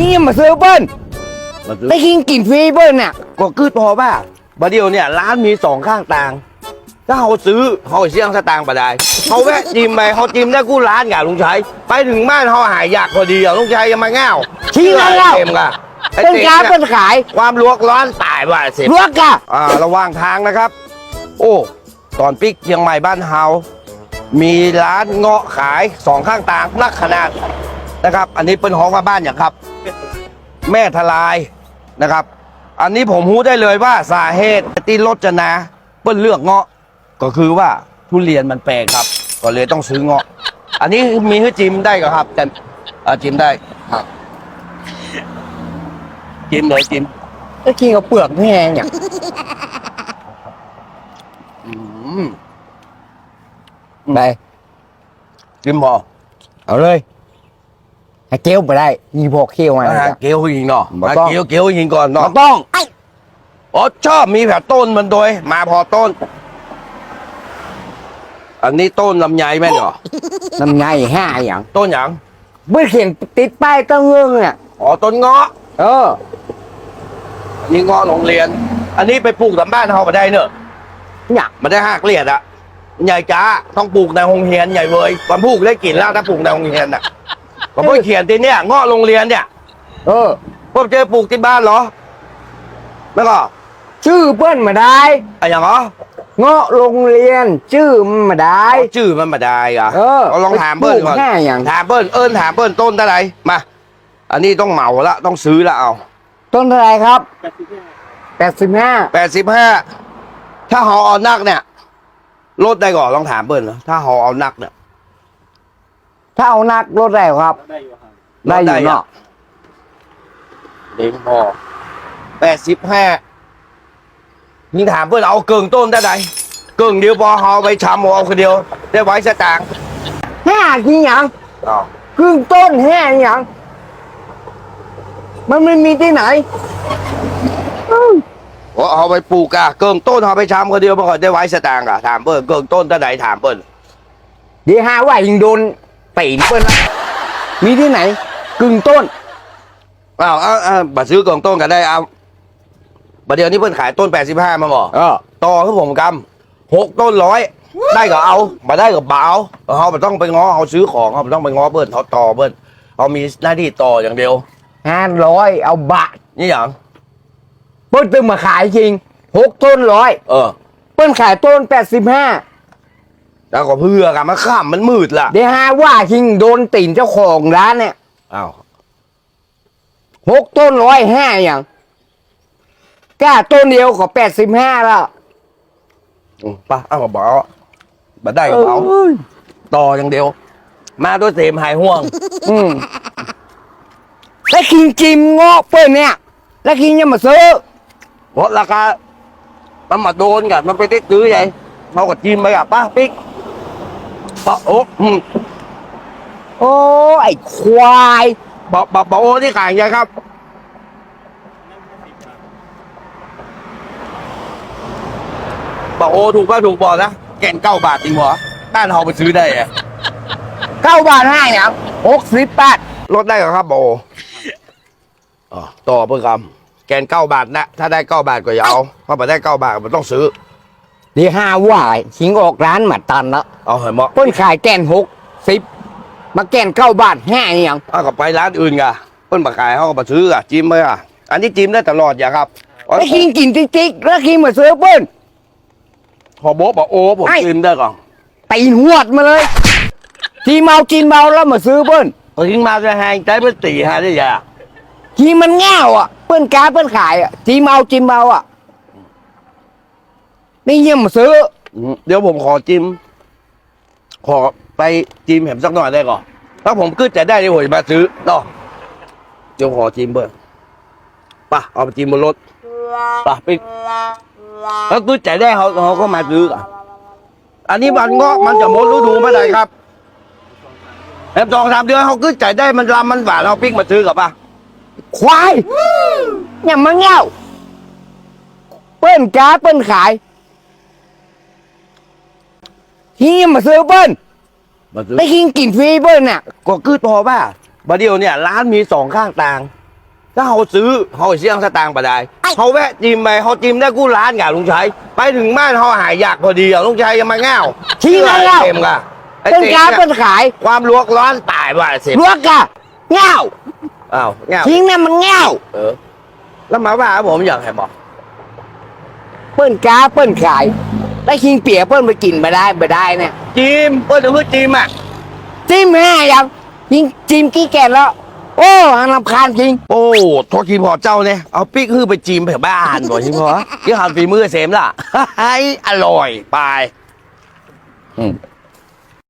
ที่ยังมาซื้อเปิ้ลมาซื้อได้กินกินฟรีเปิ้ลน่ะก็คือพอป่ะบาเดียวเนี่ยร้านมีสองข้างต่าง ถ้าเขาซื้อเขาเสี่ยงสตางค์ไปได้เขาแวะจิ้มไปเขาจิ้มได้กู้ร้านกับลุงชัยไปถึงบ้านเขาหายอยากพอดีอะลุงชัยยังมาง่าวชี้แล้วแล้วเต็มกะไอ้เป็นติ๊กการเนี่ยเปิ้ลขาย ความลวกร้อนตายว่าเสร็จลวกกะอ่าระหว่างทางนะครับ โอ้ตอนปิกเชียงใหม่บ้านเฮามีร้านเงาะขายสองข้างต่างนักขนาดนะครับ อันนี้เป็นห้องว่าบ้านอย่างครับ แม่ทลายนะครับ อันนี้ผมรู้ได้เลยว่าสาเหตุที่รถจะนาเปิ้นเลือกเงาะ ก็คือว่าทุเรียนมันแปลกครับ ก็เลยต้องซื้อเงาะ อันนี้มีให้จิมได้ก็ครับแต่อ่าจิมได้ครับ จิมเลยจิมได้กินกับเปลือกแห้งเนี่ยอืมไปจิมพอเอาเลย ให้เกลียวไปได้มีพวกเคี้ยวมาอาหารเกลียวยิงเนาะบ่มาต้องเกลียวเกลียวยิงก่อนเราเนาะต้องอ๋อชอบมีแบบต้นมันโดย มาพอต้น อันนี้ต้นลำไยแม่นเหรอน้ำไงห้าอย่างต้นหยังเมื่อเขียนติดป้ายตั้งเงื่องเนี่ยอ๋อต้นเงาะเอออันนี้เงาะโรงเรียน อันนี้ไปปลูกตามบ้านเขามาได้เนอะเนี่ยมาได้หักเลียดอะใหญ่จ้าต้องปลูกในโรงเรียนใหญ่เว้ยวันปลูกได้กินแล้วถ้าปลูกในโรงเรียนอะ ผมเพิ่งเขียนทีเนี้ยเงาะโรงเรียนเนี่ย เออ ผมเจอปลูกที่บ้านเหรอ แล้วก็ชื่อเปิ้ลมาได้ อะไรอย่างเหรอเงาะโรงเรียน ชื่อมันมาได้ เอาชื่อมันมาได้อะเออเอาลองถามเบิ้ลก่อนแค่อย่าง ถามเบิ้ลเอิญถามเบิ้ลต้นเท่าไหร่มา อันนี้ต้องเหมาละต้องซื้อละเอาต้นเท่าไหรครับแปดสิบห้าแปดสิบห้าถ้าหอเอานักเนี่ยลดได้ก่อนลองถามเบิ้ลเหรอถ้าหอเอานักเนี่ย ถ้าเอานักลดได้ครับลได้อยู่อะเนาะเด็กพอแปดสิบห้านี่ถามเบิ้ลเอาเกิงต้นได้ไหนเกิงเดียวพอหอไปชำเอาคนเดียว ได้ไว้สตางค์ห้ากี่อย่างเอาครึ่งต้นห้าอย่างมันไม่มีที่ไหนอืมโอ้เอาไปปลูกอะเกิงต้นเอาไปชำคนเดียวมันก็ได้ไว้สตางค์อะถามเบิ้ลเกิงต้นเท่าไหนถามเบิ้ลเดี๋ยวหาว่ายิงโดน ตีนเปิ้ลละมีที่ไหน กึ่งต้นเอาเอาเอาบัตรซื้อกล่องต้นก็ได้เอาบัตรเดียวนี้เพิ่นขายต้นแปดสิบห้ามาบอกเออต่อให้ผมกำหกต้นร้อยได้ก็เอามาได้ก็เบาเขาไม่ต้องไปง้อเขาซื้อของเขาไม่ต้องไปง้อเบิ้ลเขาต่อเบิ้ลเขามีหน้าที่ต่ออย่างเดียว ห้าร้อยเอาบาทนี่อย่างเปิ้ลตึงมาขายจริงหกต้นร้อยเออ เปิ้ลขายต้นแปดสิบห้า แล้วก็เพื่อกันมาข้ามมันมืดล่ะเดี๋ยวหาว่าจริงโดนตีนเจ้าของร้านเนี่ยอ้าวหกต้นร้อยห้าอย่างกล้าต้นเดียวก็แปดสิบห้าแล้วอืมไป่ะเอามาเบาบัได้ก็เบาเอ้ยต่ออย่างเดียว มาด้วยเสมหายห่วง อืมแล้วคิงจิมเงาะเปิ้ลเนี่ย แล้วคิงยังมาซื้อ เพราะราคามันมาโดนกันมันไปได้ซื้อไงเขาก็จิ้มไปกับป้าปิ๊ก ปะโอ้อืมโอ้ไอ้ควายปะปะปะโอ้ที่ขายไงครับบอกโอ้ถูกป่ะถูกบอกนะแก่นเก้าบาทจริงเหรอบ้านเราไปซื้อได้อะเก้าบาทห้าอย่างหกสิบบาทลดได้เหรอครับบอกโอ้อ๋อต่อเพื่อคำแกนเก้าบาทนะ ถ้าได้เก้าบาทก็อย่าเอาเพราะมาได้เก้าบาทมันต้องซื้อเดี๋ยวห้าว่าชิงออกร้านมาตันแล้วเอาเหรอเหมาะเปิ้นขายแกนหกสิบมาแกนเก้าบาทห้าอย่างเอากับไปร้านอื่นกะเพิ่นมาขายเขาก็มาซื้อกะจิ้มไหมอะอันนี้จิ้มได้ตลอดอย่าครับแล้วคิงกินติ๊กๆแล้วคิงมาซื้อเปิ้ลพอโบ๊ะบอกโอ้ผมไอ้ จิ้มได้ก่อนตีนหวดมาเลย ทีเมากินเมาแล้วมาซื้อเปิ้ลก็ทิ้งมาจะแหงใจเพิ่นตีฮะได้ยาทีมันง่าวอะเปิ้ลการเปิ้ลขายอะทีเมากินเมาอะ นี่เยี่ยมมาซื้ออืมเดี๋ยวผมขอจิ้มขอไปจิ้มเห็มสักหน่อยได้ก่อนถ้าผมขึ้นจะได้เดี๋ยวผมจะมาซื้อเนาะเดี๋ยวขอจิ้มเบิ้ลป่ะเอาไปจิ้มบนรถป่ะไปถ้าขึ้นจะได้เขาเขาก็มาซื้อกันอันนี้มันก็มันจะหมดฤดูเมื่อไหร่ครับแอมสองสามเดือนเขาขึ้นใจได้มันรำมันหวานเอาพริกมาซื้อกับป่ะควายอย่ามาเง่าเปิ้ลการเปิ้ลขาย ทีเยี่ยมมาซื้อเปิ้ลมาซื้อได้คิงกินฟรีเปิ้ลน่ะก็คือพอป่ะบาเดียวเนี่ยร้านมีสองข้างต่างถ้าเขาซื้อเขาเสี่ยงสตางค์ไปได้เขาแวะจิมไปเขาจิมได้กู้ร้านกับลุงชัยไปถึงบ้านเขาหายอยากพอดีอะลุงชัยยังมาเง่าทิ้งแล้วแล้วเต็มก่ะไอ้เป็นต็มการเนี่ยเป็นขาย ความลวกร้อนตายว่าเสร็จลวกกะเง่าอ้าวเง่าทิ้งน่ะมันเง่าเออ แล้วมาว่าผมอยากให้บอกเปิ้นกาเปิ้นขาย ได้คิงเปียกเปิ้นไปกินไปได้ไปได้เนี่ยจิมเพื่อนจะพูดจิมอะจิ้มแม่ยังยิงจิ้มกี้แก่แล้ว โอ้อันรำคาญจริง โอ้โทษทีพอเจ้าเนี่ยเอาปิ๊กฮื้อไปจิมแถวบ้านบ่ชิพอยี่ห้อฝีมือเสมล่ะให้อร่อยไปอืม